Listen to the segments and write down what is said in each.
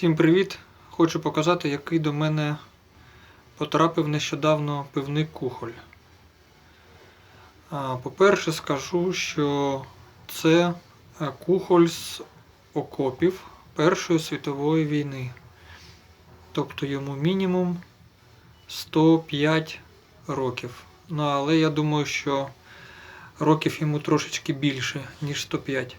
Всім привіт! Хочу показати, який до мене потрапив нещодавно пивний кухоль. По-перше, скажу, що це е, кухоль з окопів Першої світової війни. Тобто йому мінімум 105 років. Ну, але я думаю, що років йому трошечки більше, ніж 105.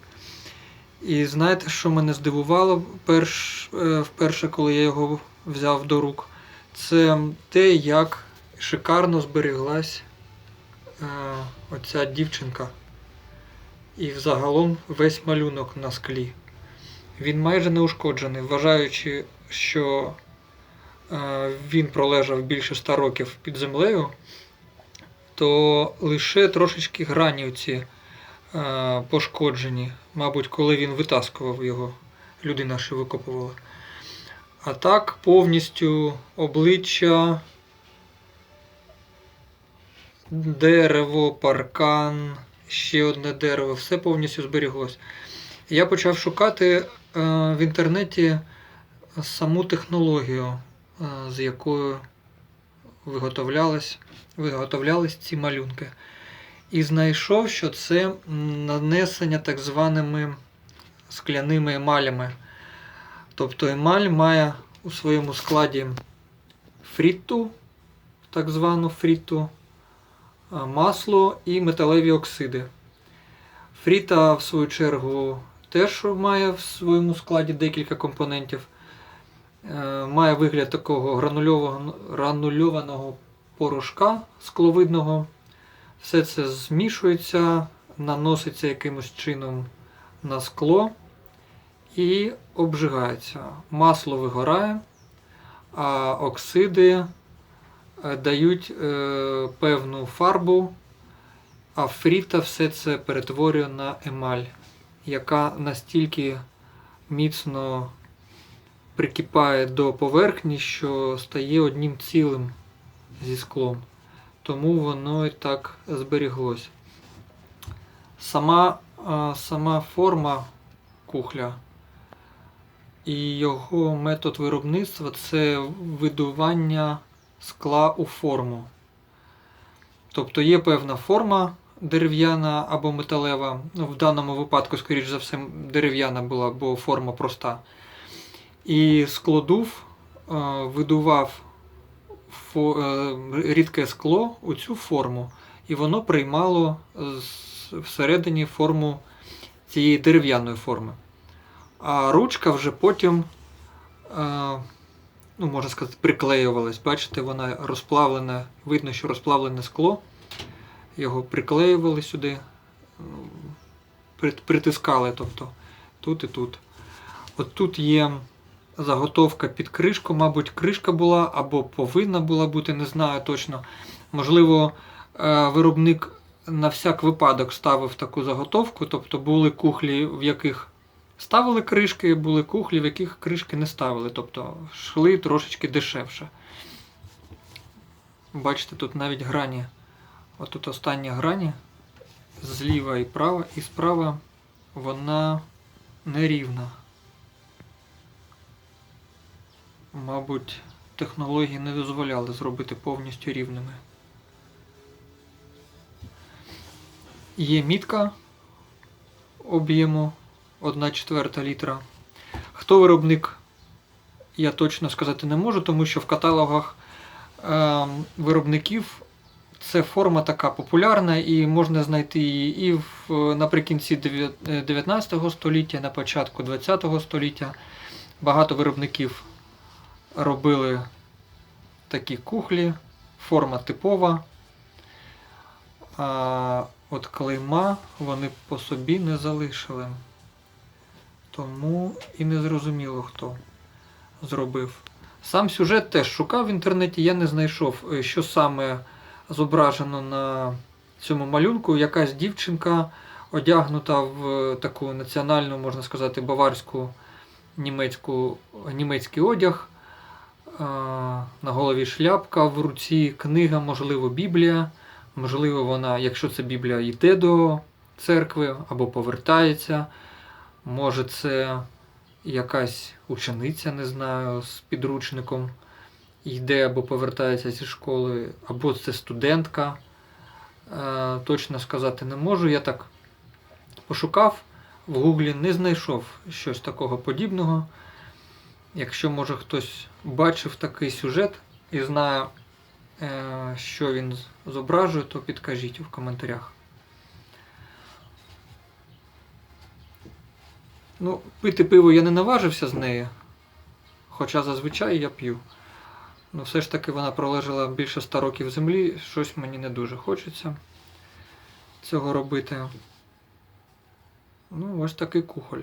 І знаєте, що мене здивувало перш, е, вперше, коли я його взяв до рук? Це те, як шикарно зберіглась е, оця дівчинка. І взагалом весь малюнок на склі. Він майже не ушкоджений, вважаючи, що е, він пролежав більше 100 років під землею, то лише трошечки грані оці пошкоджені, мабуть, коли він витаскував його, людина ще викопувала. А так повністю обличчя, дерево, паркан, ще одне дерево, все повністю зберіглось. Я почав шукати е, в інтернеті саму технологію, е, з якою виготовлялись, виготовлялись ці малюнки. І знайшов, що це нанесення так званими скляними емалями. Тобто емаль має у своєму складі фріту, так звану фріту, масло і металеві оксиди. Фріта, в свою чергу, теж має в своєму складі декілька компонентів. Е, Має вигляд такого гранульованого порошка скловидного. Все це змішується, наноситься якимось чином на скло і обжигається. Масло вигорає, а оксиди е, дають е, певну фарбу, а фріта все це перетворює на емаль, яка настільки міцно прикипає до поверхні, що стає одним цілим зі склом. Тому воно і так зберіглось. Сама, сама форма кухля і його метод виробництва це видування скла у форму. Тобто є певна форма дерев'яна або металева. Ну, в даному випадку, скоріш за все, дерев'яна була, бо форма проста. І складув е, видував е, рідке скло у цю форму, і воно приймало всередині форму цієї дерев'яної форми. А ручка вже потім, е, ну, можна сказати, приклеювалась. Бачите, вона розплавлене, видно, що розплавлене скло. Його приклеювали сюди, притискали, тобто тут і тут. От тут є заготовка під кришку, мабуть, кришка була або повинна була бути, не знаю точно. Можливо, е, виробник на всяк випадок ставив таку заготовку, тобто були кухлі, в яких ставили кришки, були кухлі, в яких кришки не ставили, тобто йшли трошечки дешевше. Бачите, тут навіть грані. Отут остання грані зліва і права, і справа вона нерівна. Мабуть, технології не дозволяли зробити повністю рівними. Є мітка об'єму 1 четверта літра. Хто виробник, я точно сказати не можу, тому що в каталогах е, виробників це форма така популярна і можна знайти її і в, наприкінці 19 століття, на початку 20 століття. Багато виробників робили такі кухлі, форма типова. А от клейма вони по собі не залишили. Тому і не зрозуміло, хто зробив. Сам сюжет теж шукав в інтернеті, я не знайшов, е, що саме зображено на цьому малюнку. Якась дівчинка одягнута в таку національну, можна сказати, баварську німецьку, німецький одяг. На голові шляпка, в руці книга, можливо, Біблія. Можливо, вона, якщо це Біблія, йде до церкви або повертається. Може, це якась учениця, не знаю, з підручником йде або повертається зі школи, або це студентка. Е, Точно сказати не можу. Я так пошукав в гуглі, не знайшов щось такого подібного. Якщо може хтось бачив такий сюжет і знає, е, що він зображує, то підкажіть в коментарях. Ну, пити пиво я не наважився з неї, хоча зазвичай я п'ю. Ну, все ж таки вона пролежала більше ста років в землі, щось мені не дуже хочеться цього робити. Ну, ось такий кухоль.